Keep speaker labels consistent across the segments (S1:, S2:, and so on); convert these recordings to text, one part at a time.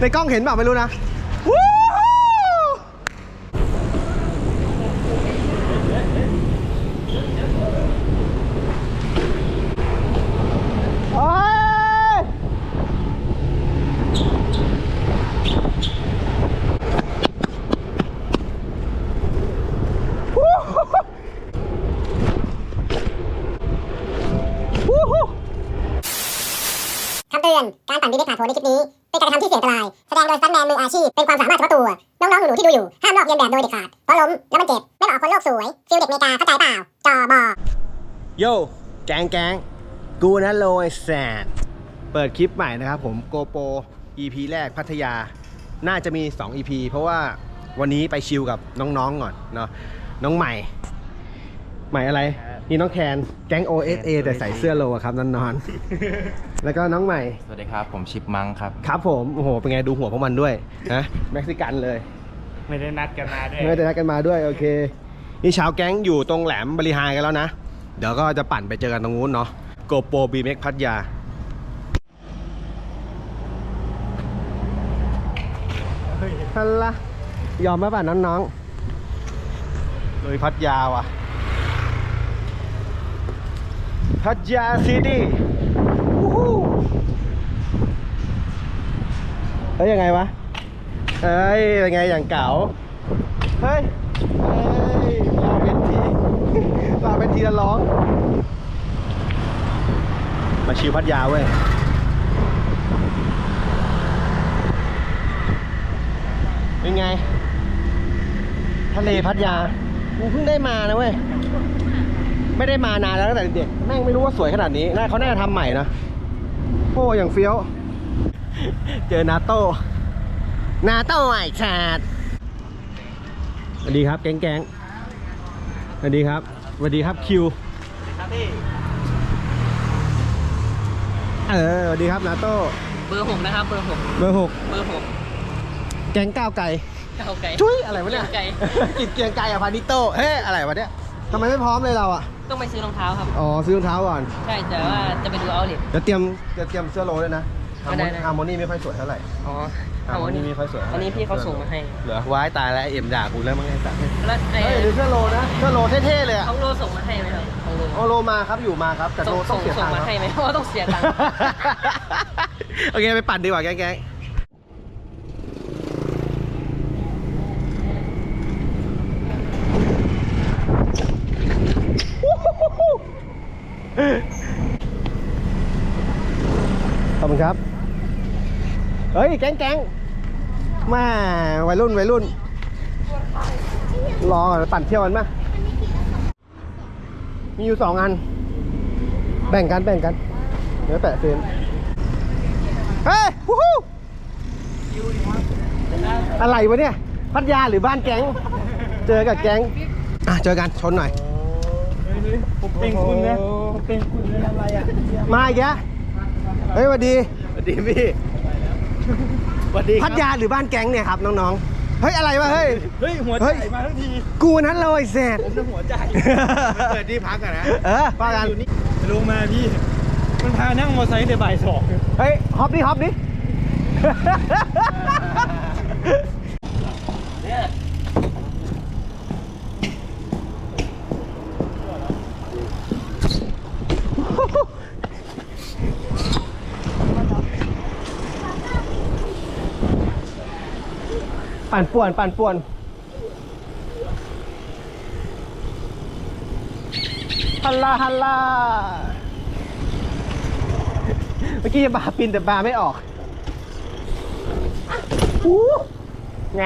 S1: ในกล้องเห็นเปล่าไม่รู้นะวู้ฮู้โอ้ยวู้ฮู้วู้ฮู้
S2: คำเตือน การปั่นบีเด็กผ่านโผล่ในคลิปนี้ เป็นการกระทำที่เสี่ยงอันตราย แสตันแมนมืออาชีพ เป็นความสามารถเฉพาะตัว น้องๆหนูๆที่ดูอยู่ ห้ามลอกเลียนแบบโดยเด็ดขาด เพราะล้มแล้วมันเจ็บ ไม่เหมาะกับคนโลกสวย ฟิลเด็กเมกาเข้าใจเปล่า จอบอ
S1: โยแกงแกงกูนะโลไอแซดเปิดคลิปใหม่นะครับผมโกโป EP แรกพัทยา น่าจะมี 2 EP เพราะว่าวันนี้ไปชิลกับน้องๆก่อนเนาะน้องใหม่ หม่อะไรนี่น้องแคนแก๊ง OSA แต่ใส่เสื้อโลอะครับนอนๆ แล้วก็น้องใหม่
S3: สวัสดีครับ ผมชิปมังครับ
S1: ครับผมโอ้โหเป็นไงดูหัวพวกมันด้วยนะเม็กซิกันเลย
S4: ไม่ได้นัดกันมาด้วย
S1: ไม่ได้นัดกันมาด้วยโอเค นี่ชาวแก๊งอยู่ตรงแหลมบริหารกันแล้วนะ เดี๋ยวก็จะปั่นไปเจอกันตรงนู้นเนาะโกโปบีเม็กพัทยาฮัลโหลยอมไหมป่ะน้องๆเลยพัทยาว่ะ พัทยาซิตี้เฮ้ยยังไงวะเอ้ยเป็นไงอย่างเก๋าเฮ้ยเฮ้ยเราเป็นทีเราเป็นทีละร้อง มาชิวพัทยาเว้ยเป็นไง ทะเลพัทยากูเพิ่งได้มานะเว้ย ไม่ได้มานานแล้วตั้งแต่เด็กแม่งไม่รู้ว่าสวยขนาดนี้น่าเขาน่าจะทำใหม่นะโอ้อย่างเฟี้ยว เจอนาโต้นาโต้ไอ้ชาดสวัสดีครับแก๊งแก๊งสวัสดีครับสวัสดีครับคิว
S4: ครับพี่
S1: เออสวัสดีครับนาโต้
S5: เบอร์หกนะครับเบอร์หก
S1: เบอร์หก
S5: เบอร์หก
S1: แก๊งก้าวไก่
S5: เก้าไก่
S1: จุ้ยอะไรวะเนี่ย
S5: เกียงไก่
S1: กิดเกียงไก่อะพานิโต้เฮ้ยอะไรวะเนี่ยทำไมไม่พร้อมเลยเราอะ
S5: ต้องไปซื้อรองเท้าครับ
S1: อ๋อซื้อรองเท้าก่อน
S5: ใช่แต่ว่าจะไปดูเอาเลท
S1: เดี๋ยวเตรียมเดี๋ยวเตรียมเสื้อโลด้วยนะ
S5: ไม่ได้นะ
S1: ฮาร์โมนีไม่ค่อยสวยเท่าไหร่
S5: อ๋อ
S1: ฮาร์โมนีไม่ค่อยสวยท่าไหร่
S5: อันนี้พี่เขาส่งมาให้
S1: เหรอว้ายตายแล้วเอ็มด่ากูแล้วมั้งไอ้สัตว์
S5: แล้วไอ้
S1: เฮ้ยดูเสื้อโลนะเสื้อโลเท่ๆเลยอะ
S5: ของโลส่งมาให้ไหมครับของโล
S1: โอโลมาครับอยู่มาครับแต่โล
S5: ส่ง
S1: ต้องเสีย
S5: ส่
S1: ตั
S5: ง
S1: งค์
S5: มา
S1: ครับ
S5: ให้ไหมเพราะว่าต้องเสียตังค์
S1: โอเคไปปั่นดีกว่าแก๊งๆ คุณครับ เฮ้ย แก๊งแก๊งๆมาวัยรุ่นวัยรุ่น รอก่อนปั่นเที่ยวกันมามีอยู่สองอัน แบ่งกันแบ่งกัน เดี๋ยวแปะเฟรมเฮ้ยวู้ฮู้อะไรวะเนี่ย พัทยาหรือบ้านแก๊ง เจอกับแก๊ง อะ เจอกันชนหน่อย
S4: ผมเป็นคุณนะผมเป็นคุณนะอะไรอะ
S1: มาอีกแล้ว เฮ้ยสวัสดี
S4: สวัสดีพี่สวัสดี
S1: พัทยาหรือบ้านแก๊งเนี่ยครับน้องๆ เฮ้ยอะไรวะเฮ้ย
S4: เฮ้ยหัว
S1: เฮ้
S4: ใจ
S1: ย
S4: มาทั้งที
S1: กูนั้นเราไอ้แซด
S4: ผมจะหัวใจเปิดที่พักอะนะ
S1: เออว่ากัน
S4: อยู่นี่ลงมาพี่ มันพานั่งมอเตอร์ไซค์แต่บ่ายสอง
S1: เฮ้ยฮอปดิฮอปดิ ปั่นป่วนปั่นป่วนฮัลลาฮัลลาเมื่อกี้จะบาปินแต่บาไม่ออกอู้ไง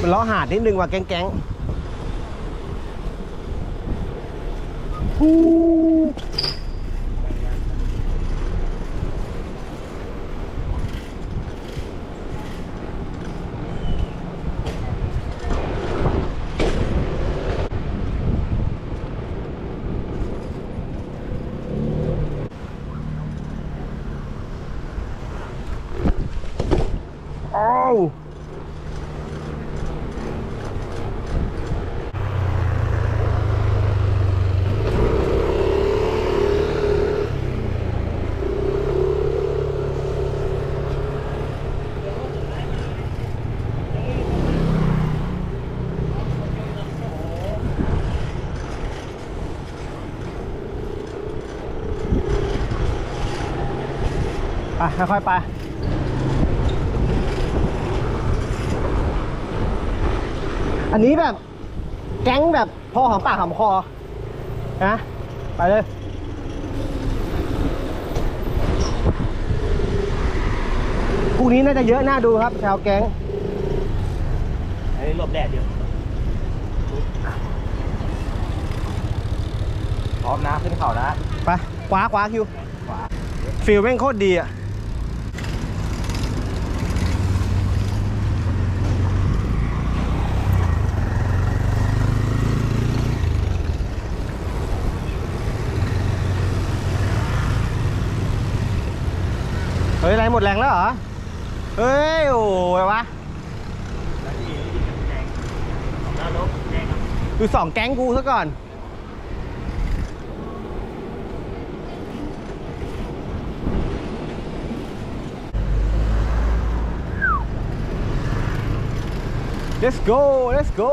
S1: มันล้อหาดนิดนึงว่ะแก๊งแก๊งอู้อ้าว ไป ค่อยๆไปอันนี้แบบแก๊งแบบพอหอมปากหอมคอนะไปเลยพรุ่งนี้น่าจะเยอะน่าดูครับชาวแก๊ง
S4: ไอ้หลบแดดอยู่พร้อมนะขึ้นเขานะ
S1: ไปขวาขวาคิวฟิลแม่งโคตรดีอะ เฮ้ยอะไรหมดแรงแล้วเหรอ เฮ้ย โอ้ยวะดูสองแก๊งกูซะก่อน Let's go let's go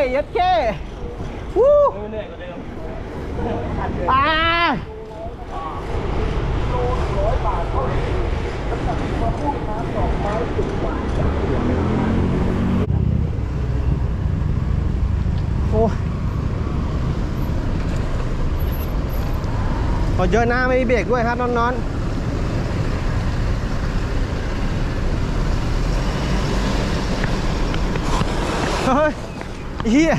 S1: ยยัดเก้วู้
S4: เหนื่อยกว่าเดิม
S1: อ่าโอ้ยพอเยอะหน้าไม่มีเบรกด้วยครับน้อนๆเฮ้ย เฮีย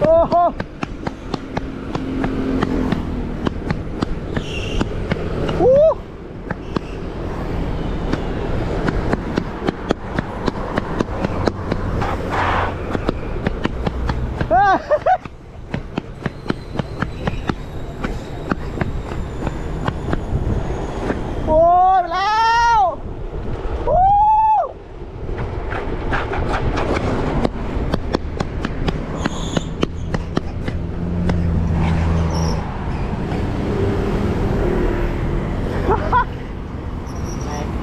S1: โอ้โหอู้เฮ้ยโอ้ยไปแล้วอู้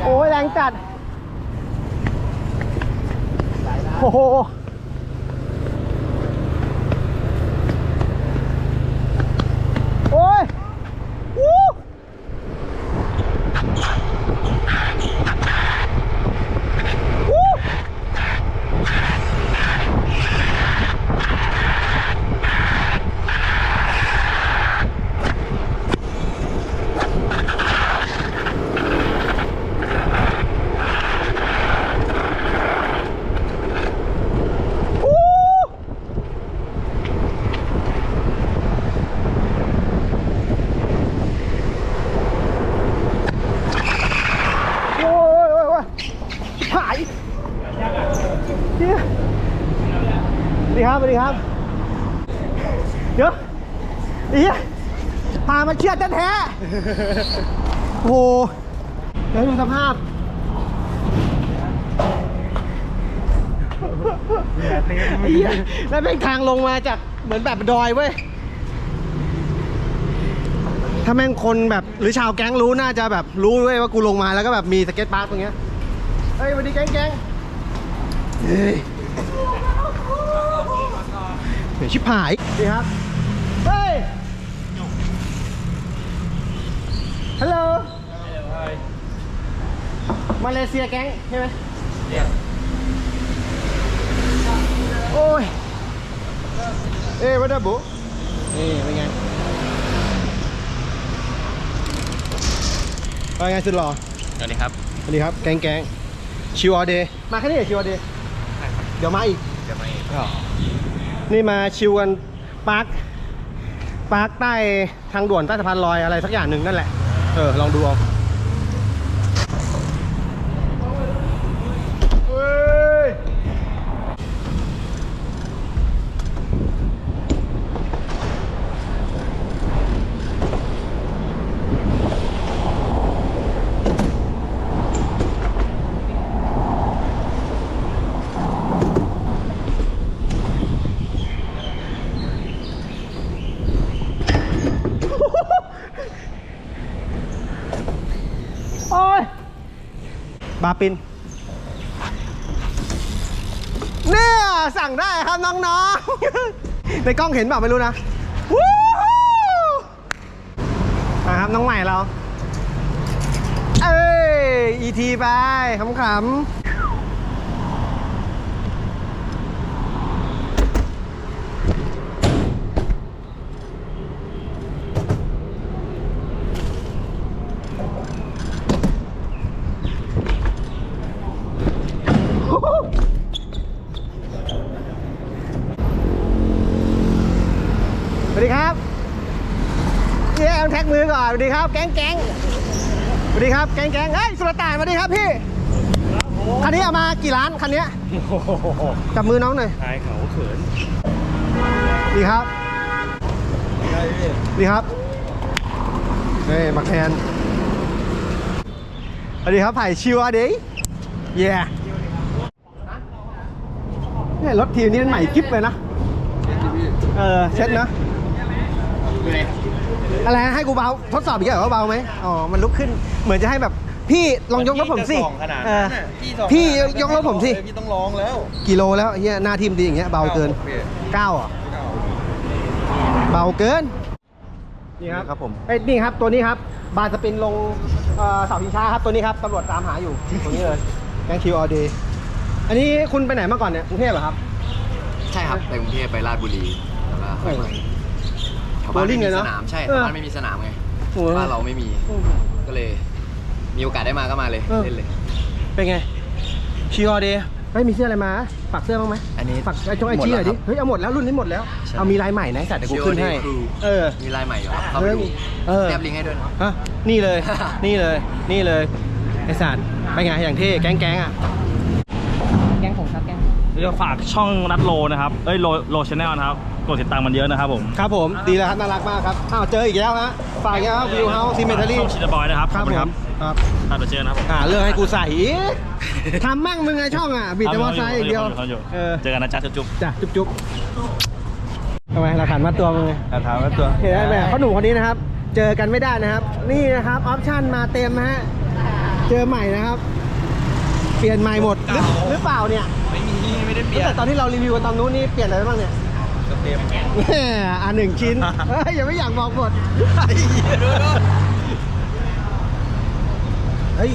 S1: โอ้ยแรง จัด โอ้โห โอ้ยวู้วู้วู้โอ้ยโอ้ยโอ้ยหายเดี๋ยวสวัสดีครับสวัสดีครับ เดี๋ยวเดี๋ยวพามาเชือดแท้ๆ โอ้โหเดี๋ยวดูสภาพไอ้เหี้ยแล้วเป็นทางลงมาจากเหมือนแบบดอยเว้ย ถ้าแม่งคนแบบหรือชาวแก๊งรู้น่าจะแบบรู้เว้ยว่ากูลงมาแล้วก็แบบมีสเก็ตพาร์คตรงเนี้ย เฮ้ยสวัสดีแก๊งแก๊งเฮ้ยเดี๋ยวชิบหายดีครับ เฮ้ย ฮัลโหลมาเลเซียแก๊งใช่ไหมโอ้ย เอ้ยวัดดับบุนี่เป็นไงเป็นไงสุดหล่อ
S4: สวัสดีครับ
S1: สวัสดีครับ แกงแกงชิวออเดย์มาแค่นี้เหรอชิวออเดย์เดี๋ยวมาอีก
S4: จะไม่
S1: นี่มาชิวกันปาร์คปาร์คใต้ทางด่วนใต้สะพานลอยอะไรสักอย่างหนึ่งนั่นแหละ เออ ลองดูเอาเฮ้ย บาปินเนี่ยสั่งได้ครับน้องๆ ในกล้องเห็นเปล่าไม่รู้นะวู้ฮู้มาครับน้องใหม่เรา เอ้ยอีทีไปขำๆ สวัสดีครับเย้แท็กมือก่อน สวัสดีครับ แก๊งแก๊งสวัสดีครับ แก๊งแก๊งเฮ้ย สุรต่านสวัสดีครับพี่ คันนี้เอามากี่ล้านคันเนี้ยจับมือน้องหน่อย
S4: ชายเขาเขิน
S1: ดีครับ ดีครับ เฮ้ยบักแทนสวัสดีครับไผ่ชิวอะดิเย่เนี่ยรถทีมนี้มันใหม่กิ๊บเลยนะ เออเช็ดนะ อะไรนะให้กูเบาทดสอบอีกเหรอว่าเบาไหมอ๋อมันลุกขึ้นเหมือนจะให้แบบพี่ลองยกรถผมสิ
S4: พี่จะส่องขนาด
S1: เอ
S4: นั้
S1: อน
S4: น่ะพี่ส่อง
S1: พี่
S4: ขนาดนั้น
S1: ยกรถผมสิ
S4: พี่ต้องร้องแล้ว
S1: กิโลแล้วเฮียหน้าทีมดีอย่างเงี้ยเบาเกิน
S4: พี่
S1: เก้าเหรอะเบาเกินนี่ครับ
S4: ครับผม
S1: เอ้ยนี่ครับตัวนี้ครับบานสปินลงเอ่อเสาชิงช้าครับตัวนี้ครับตำรวจตามหาอยู่ตัวนี้เลยแกงคิวออเดย์อันนี้คุณไปไหนมาก่อนเนี่ยกรุงเทพเหรอครับ
S3: ใช่ครับไปกรุงเทพไปราชบุรีแล้วก็
S1: โอ้โห
S3: แถวบ้าน
S1: โบลิ่
S3: ไม่
S1: งเลย
S3: มี
S1: เนอะ
S3: สนามใช่
S1: เออ
S3: แถวบ้านไม่มีสนามไง
S1: โอ้โห
S3: บ้านเราไม่มีก็เลย มีโอกาสได้มาก็มาเลย
S1: เออ
S3: เล่นเลย
S1: เป็นไงชิวออเดย์ไม่มีเสื้ออะไรมาฝากเสื้อบ้างไหม
S3: อันนี้
S1: ฝากไอ้จงไอจีหน่อยดิ
S3: มดแล้วครับ
S1: เฮ้ยเอาหมดแล้วรุ่นนี้หมดแล้ว
S3: ใช่
S1: เอามีลายใหม่นะแต่เดี๋ยวกูขึ้นให้
S3: Chill Day Crew
S1: เออ
S3: มีลายใหม่อยู่ครับเข้าไปดู
S1: เออ
S3: แนบลิงก์ให้ด้วยนะ
S1: ฮะนี่เลย นี่เลยนี่เลยไอสัตว์ไปไงอย่างเท่แก๊งแก๊งๆอะ
S5: แกงผมครับแกง
S4: เดี๋ยวฝากช่องนัดโลนะครับ เอ้ยโลโลชแนลนะครับ กดติดตามมันเยอะนะครับผม
S1: ครับผมดีแล้วครับน่ารักมากครับอ้าวเจออีกแล้วฮะฝากอีกแล้ววิวเฮาส์ซีเมทัลี่
S4: ช่องชินบอยนะครับ
S1: ครับ
S4: ขอณ
S1: ผมครับ
S4: ครับเดี๋ยวเจอนะครับ
S1: อ่าเรื่องให้กูใส่อีกทำมั่งมึงไงช่องอะบิดแต่มอไซค์อย่างเดียว
S4: ขาอยู่
S1: เออ
S4: เจอกันนะจ๊ะจุ๊บ
S1: จ้ะจุ๊บจุ๊บทำไมเราขันมาตัวมึงไง
S4: ถามว่าตัว
S1: เห็นไหมเขาหนุ่มคนนี้นะครับ เจอกันไม่ได้นะครับ นี่นะครับออปชั่นมาเต็มนะฮะเจอใหม่นะครับ เปลี่ยนใหม่หมดหรือหรือเปล่าเนี่ย
S4: ไม่มีไม่ได้เป
S1: ตั้
S4: ลี่
S1: ง
S4: ยน
S1: แต่ตอนที่เรารีวิวกันตอนนู้นนี่เปลี่ยนอะไรไปบ้างเนี่ย
S4: เต็ม
S1: แหม่อ่าหนึ่งชิ้นเฮ้ยยังไม่อยากบอกหมดเฮ้ย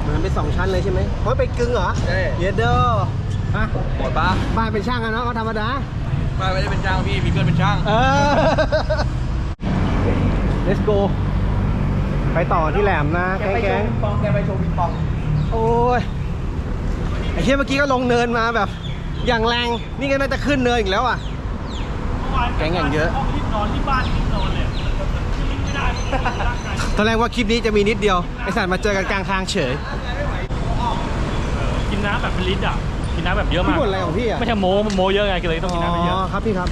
S1: เหมือนเป็นสองชั้นเลยใช่ไหมเพราะไปกึ่งเหรอ
S4: ใช่
S1: เยเดอร์ฮะ
S4: หมดปะ
S1: บ้านเป็นช่างอะเนาะก็ธรรมดา
S4: ไม่ไม่ได้เป็นช่างพี่มีเพื่อนเป็นช่าง
S1: เออ let's go ไปต่อที่แหลมนะแก๊งแก๊ง
S4: ปองแกไปโชว์ปิงปอง
S1: โอ้ยไอ้เชี่ยเมื่อกี้ก็ลงเนินมาแบบ อย่างแรงนี่ก็น่าจะขึ้นเนินอีกแล้วอะ แก๊งอย่างเยอะ
S4: ห้องที่นอนที่บ้านที่นอนเลย
S1: ตอนแรกว่าคลิปนี้จะมีนิดเดียวไอสัตว์มาเจอกันกลางทางเฉย
S4: กินน้ำแบบเป็นลิตรอะกินน้ำแบบเยอะ
S1: พี่
S4: มาก
S1: บ่นอะไรของพี่อะ
S4: ไม่ใช่โม้โม้เยอะไงก็เลยต้อง
S1: อ๋
S4: กินน้ำเยอะ
S1: อครับพี่ครับ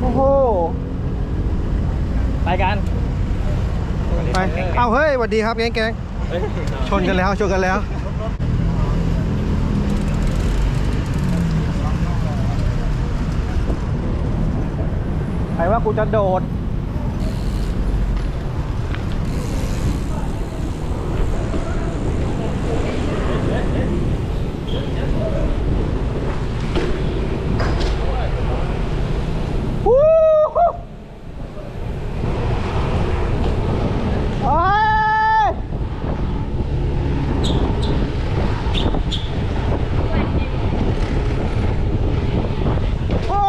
S1: โอ้โห
S4: ไปกัน
S1: ไป เอาเฮ้ยส วัสดีครับแก๊งแก๊งชนกันแล้วชนกันแล้วใครว่ากูจะโดด วู้ฮู้โอ้ยโอ้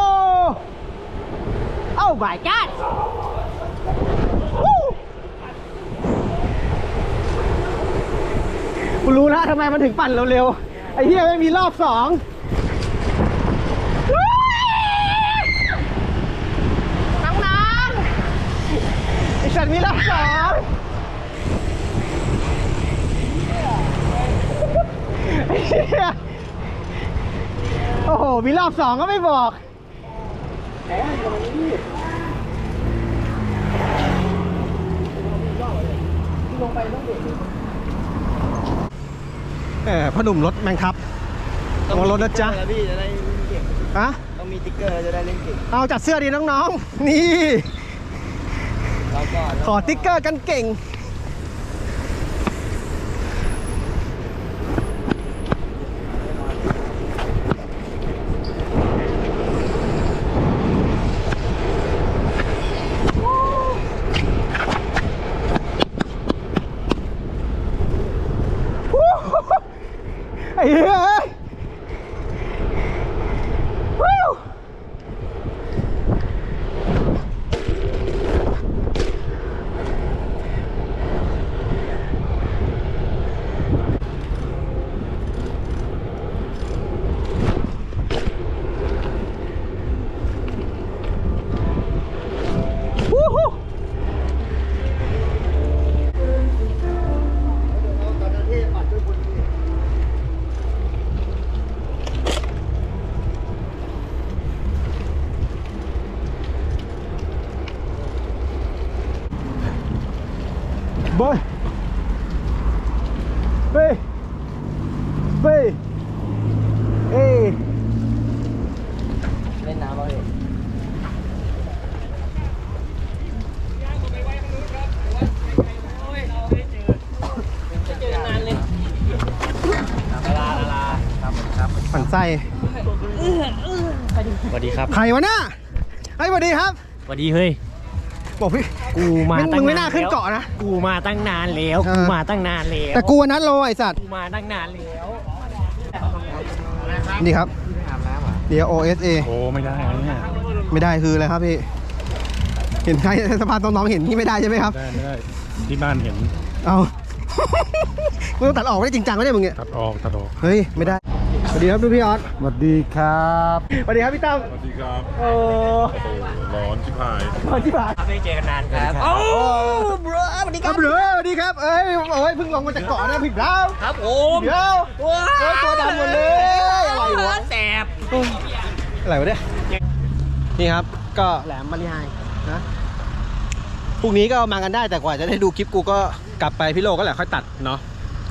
S1: Oh my god วู้กูรู้แล้วทำไมมัน ถึงปั่นเร็วๆ ไอ้เหี้ยไม่มีรอบสองวู้น้องๆไอ้สัตว์มีรอบสองไอ้เหี้ยโอ้โห มีรอบสองก็ไม่บอก ลงไปต้องเออพ่อหนุ่มรถแมงทับต้องรถนะจ๊ะ
S5: พี่จะได้เล่นเก่ง
S1: ฮะ
S5: ต้องมีติ๊กเกอร์จะได้เล่นเก่ง
S1: เอาจัดเสื้อดีน้องๆ นี่
S5: เราก่อน
S1: ขอติ๊กเกอร์กันเก่ง ไอ้เหี้ยวู้ วู้ฮู้บอยเฮ้ยเฮ้ยเอ้ย
S5: เล่นน้ำเราเอง
S1: ฝันไส้
S4: สวัสดีครับ
S1: ใครวะเนี่ยเฮ้ยสวัสดีครับ
S6: สวัสดีเฮ้ย
S1: บอกพี่
S6: กูมา
S1: มึง
S6: ตั้
S1: มึ
S6: ง
S1: งไม่
S6: นา
S1: น่านขึ้น
S6: แล้ว
S1: เกาะนะ
S6: กูมาตั้งนานแล้ว
S1: เออ
S6: กูมาตั้งนานแล้ว
S1: แต่กูวันนัดโลไอสัตว์
S6: กูมาตั้งนานแล้ว
S1: นี่ครับเดี๋ยว OSA
S4: โอ้ไม่ได้เนี่ย
S1: ไม่ได้คืออะไรครับพี่ เห็นใครสภาพน้องๆเห็นที่ไม่ได้ใช่ไหมครับ
S4: ได้ไม่ได้ที่บ้านเห็น
S1: เอา มึงต้องตัดออกไม่ได้จริงจังไม่ได้มึงเนี่ย
S4: ตัดออกตัดออก
S1: เฮ้ย ไม่ได้ส วัสดีครับดูพี่ออส
S4: สวัสดีครับ
S1: สวัสดีครับพี่ตั้ม
S4: สวัสดีครับ
S1: โอ้
S4: ร้อนชิบหาย
S1: มาที่บ้าน
S6: ไม่เจอกันนานครับ
S1: โอ้บรสวัสดีครับบรสวัสดีครับเอ้ยโอ้ยเพิ่งลงมาจากเกาะนะพี่ดาว
S6: ครับผม
S1: เดี๋ยวโอ้ยตัวดำหมดเลยอะไรวะ
S6: แสบ
S1: อะไรวะเนี่ยนี่ครับก็แหลมบริหายนะพรุ่งนี้ก็มากันได้แต่กว่าจะได้ดูคลิปกูก็กลับไปพี่โลก็แหละค่อยตัดเนาะ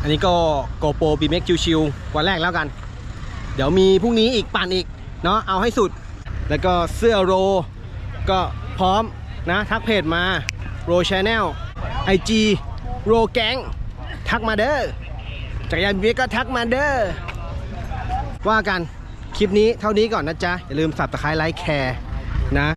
S1: อันนี้ก็โกโปรบีเม็กชิวๆวันแรกแล้วกัน เดี๋ยวมีพรุ่งนี้อีกปั่นอีกเนาะเอาให้สุด แล้วก็เสื้อโร ก็พร้อมนะทักเพจมาโรชาแนลไอจีโรแกงทักมาเด้อจักรยานบีก็ทักมาเด้อว่ากันคลิปนี้เท่านี้ก่อนนะจ๊ะ อย่าลืมสับตะไคร้ไลค์แคร์นะ